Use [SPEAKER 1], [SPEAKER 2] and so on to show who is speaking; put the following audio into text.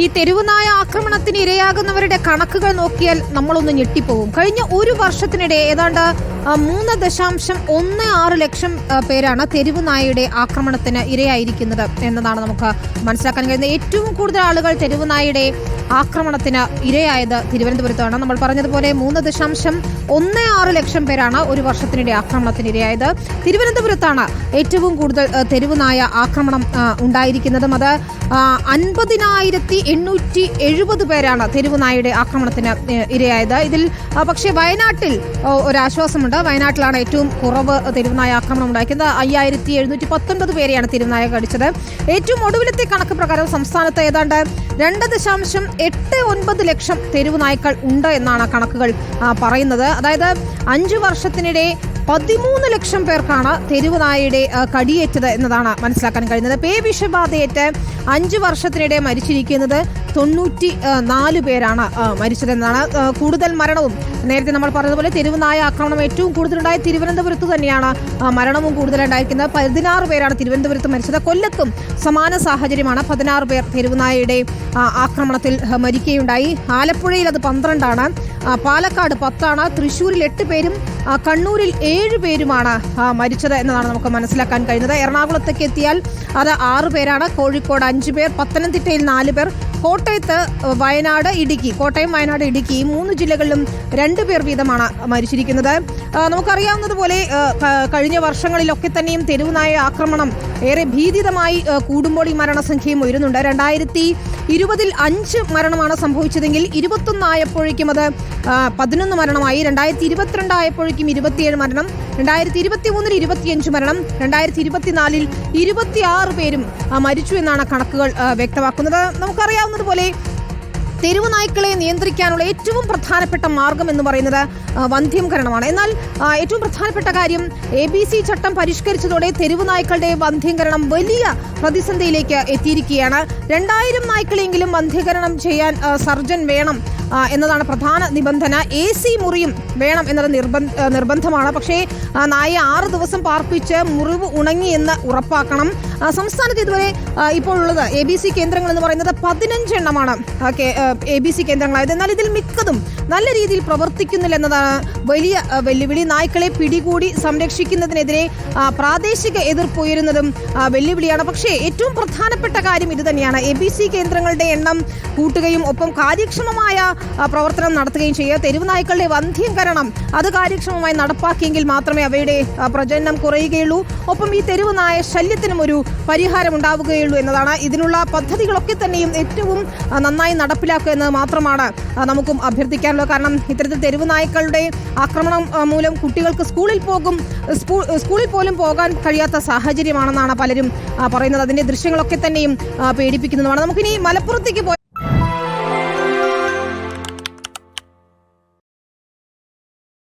[SPEAKER 1] ഈ തെരുവുനായ ആക്രമണത്തിന് ഇരയാകുന്നവരുടെ കണക്കുകൾ നോക്കിയാൽ നമ്മളൊന്ന് ഞെട്ടിപ്പോകും കഴിഞ്ഞ ഒരു വർഷത്തിനിടെ ഏതാണ്ട് മൂന്ന് ദശാംശം ഒന്ന് ആറ് ലക്ഷം പേരാണ് തെരുവുനായയുടെ ആക്രമണത്തിന് ഇരയായിരിക്കുന്നത് എന്നതാണ് നമുക്ക് മനസ്സിലാക്കാൻ കഴിയുന്നത്. ഏറ്റവും കൂടുതൽ ആളുകൾ തെരുവുനായയുടെ ആക്രമണത്തിന് ഇരയായത് തിരുവനന്തപുരത്താണ്. നമ്മൾ പറഞ്ഞതുപോലെ മൂന്ന് ദശാംശം ഒന്ന് ആറ് ലക്ഷം പേരാണ് ഒരു വർഷത്തിനിടെ ആക്രമണത്തിന് ഇരയായത്. തിരുവനന്തപുരത്താണ് ഏറ്റവും കൂടുതൽ തെരുവുനായ ആക്രമണം ഉണ്ടായിരിക്കുന്നതും. അത് അൻപതിനായിരത്തി എണ്ണൂറ്റി എഴുപത് പേരാണ് തെരുവുനായയുടെ ആക്രമണത്തിന് ഇരയായത്. ഇതിൽ പക്ഷേ വയനാട്ടിൽ ഒരാശ്വാസമുണ്ട്. വയനാട്ടിലാണ് ഏറ്റവും കുറവ് തെരുവുനായ ആക്രമണം ഉണ്ടാക്കിയത് അയ്യായിരത്തി എഴുന്നൂറ്റി പത്തൊൻപത് പേരെയാണ് തെരുവുനായ കടിച്ചത്. ഏറ്റവും ഒടുവിലത്തെ കണക്ക് പ്രകാരം സംസ്ഥാനത്ത് ഏതാണ്ട് രണ്ട് ദശാംശം എട്ട് ഒൻപത് ലക്ഷം തെരുവുനായ്ക്കൾ ഉണ്ട് എന്നാണ് കണക്കുകൾ പറയുന്നത്. അതായത് അഞ്ചു വർഷത്തിനിടെ പതിമൂന്ന് ലക്ഷം പേർക്കാണ് തെരുവുനായയുടെ നായയുടെ കടിയേറ്റത് എന്നതാണ് മനസ്സിലാക്കാൻ കഴിയുന്നത്. പേ വിഷബാധയേറ്റ് അഞ്ച് വർഷത്തിനിടെ മരിച്ചിരിക്കുന്നത് തൊണ്ണൂറ്റി നാല് പേരാണ് മരിച്ചത് മരിച്ചതെന്നാണ് കൂടുതൽ മരണവും നേരത്തെ നമ്മൾ പറഞ്ഞതുപോലെ തെരുവുനായ ആക്രമണം ഏറ്റവും കൂടുതലുണ്ടായ തിരുവനന്തപുരത്ത് തന്നെയാണ് മരണവും കൂടുതലുണ്ടായിരിക്കുന്നത്. പതിനാറ് പേരാണ് തിരുവനന്തപുരത്ത് മരിച്ചത്. കൊല്ലത്തും സമാന സാഹചര്യമാണ് പതിനാറ് പേർ തെരുവുനായയുടെ ആക്രമണത്തിൽ മരിക്കുകയുണ്ടായി. ആലപ്പുഴയിൽ അത് പന്ത്രണ്ടാണ്. പാലക്കാട് പത്താണ്. തൃശ്ശൂരിൽ എട്ട് പേരും കണ്ണൂരിൽ ഏഴ് പേരുമാണ് മരിച്ചത് എന്നതാണ് നമുക്ക് മനസ്സിലാക്കാൻ കഴിയുന്നത്. എറണാകുളത്തേക്ക് എത്തിയാൽ അത് ആറ് പേരാണ്. കോഴിക്കോട് അഞ്ച് പേർ പത്തനംതിട്ടയിൽ നാല് പേർ കോട്ടയത്ത് വയനാട് ഇടുക്കി കോട്ടയം വയനാട് ഇടുക്കി മൂന്ന് ജില്ലകളിലും രണ്ട് പേർ വീതമാണ് മരിച്ചിരിക്കുന്നത്. നമുക്കറിയാവുന്നതുപോലെ കഴിഞ്ഞ വർഷങ്ങളിലൊക്കെ തന്നെയും തെരുവുനായ ആക്രമണം ഏറെ ഭീതിതമായി കൂടുമ്പോൾ ഈ മരണസംഖ്യയും ഉയരുന്നുണ്ട്. രണ്ടായിരത്തി ഇരുപതിൽ അഞ്ച് മരണമാണ് സംഭവിച്ചതെങ്കിൽ ഇരുപത്തൊന്നായപ്പോഴേക്കും അത് പതിനൊന്ന് മരണമായി. രണ്ടായിരത്തി ഇരുപത്തിരണ്ടായപ്പോഴേക്കും ഇരുപത്തിയേഴ് മരണം. രണ്ടായിരത്തി ഇരുപത്തി മൂന്നിൽ ഇരുപത്തിയഞ്ച് മരണം. രണ്ടായിരത്തി ഇരുപത്തിനാലിൽ ഇരുപത്തിയാറ് പേരും മരിച്ചു എന്നാണ് കണക്കുകൾ വ്യക്തമാക്കുന്നത്. നമുക്കറിയാവുന്നതുപോലെ തെരുവ് നായ്ക്കളെ നിയന്ത്രിക്കാനുള്ള ഏറ്റവും പ്രധാനപ്പെട്ട മാർഗം എന്ന് പറയുന്നത് വന്ധ്യംകരണമാണ് എന്നാൽ ഏറ്റവും പ്രധാനപ്പെട്ട കാര്യം എ ബി സി ചട്ടം പരിഷ്കരിച്ചതോടെ തെരുവ് നായ്ക്കളുടെ വന്ധ്യംകരണം വലിയ പ്രതിസന്ധിയിലേക്ക് എത്തിയിരിക്കുകയാണ്. രണ്ടായിരം നായ്ക്കളെങ്കിലും വന്ധ്യകരണം ചെയ്യാൻ സർജൻ വേണം. എന്നതാണ് പ്രധാന നിബന്ധന. എ സി മുറിയും വേണം എന്നത് നിർബന്ധ നിർബന്ധമാണ്. പക്ഷേ നായെ ആറ് ദിവസം പാർപ്പിച്ച് മുറിവ് ഉണങ്ങി എന്ന് ഉറപ്പാക്കണം. സംസ്ഥാനത്ത് ഇതുവരെ ഇപ്പോഴുള്ളത് എ ബി സി കേന്ദ്രങ്ങൾ എന്ന് പറയുന്നത് പതിനഞ്ച് എണ്ണമാണ്. എ ബി സി കേന്ദ്രങ്ങളായത്. എന്നാൽ ഇതിൽ മിക്കതും നല്ല രീതിയിൽ പ്രവർത്തിക്കുന്നില്ല എന്നതാണ് വലിയ വെല്ലുവിളി. നായ്ക്കളെ പിടികൂടി സംരക്ഷിക്കുന്നതിനെതിരെ പ്രാദേശിക എതിർപ്പ് ഉയരുന്നതും വെല്ലുവിളിയാണ്. പക്ഷേ ഏറ്റവും പ്രധാനപ്പെട്ട കാര്യം ഇത് തന്നെയാണ്. എ ബി സി കേന്ദ്രങ്ങളുടെ എണ്ണം കൂട്ടുകയും ഒപ്പം കാര്യക്ഷമമായ പ്രവർത്തനം നടത്തുകയും ചെയ്യുക. തെരുവ് നായ്ക്കളുടെ വന്ധ്യംകരണം അത് കാര്യക്ഷമമായി നടപ്പാക്കിയെങ്കിൽ മാത്രമേ അവയുടെ പ്രജനനം കുറയുകയുള്ളൂ. ഒപ്പം ഈ തെരുവ് നായ ശല്യത്തിനും ഒരു പരിഹാരം ഉണ്ടാവുകയുള്ളൂ എന്നതാണ്. ഇതിനുള്ള പദ്ധതികളൊക്കെ തന്നെയും ഏറ്റവും നന്നായി നടപ്പിലാക്കുക എന്നത് മാത്രമാണ് നമുക്കും അഭ്യർത്ഥിക്കാനുള്ളത്. കാരണം ഇത്തരത്തിൽ തെരുവ് നായ്ക്കളുടെ ആക്രമണം മൂലം കുട്ടികൾക്ക് സ്കൂളിൽ പോകും സ്കൂ- സ്കൂളിൽ പോലും പോകാൻ കഴിയാത്ത സാഹചര്യമാണെന്നാണ് പലരും പറയുന്നത്. അതിന്റെ ദൃശ്യങ്ങളൊക്കെ തന്നെയും പേടിപ്പിക്കുന്നതുമാണ്. നമുക്കിനി മലപ്പുറത്തേക്ക് പോയി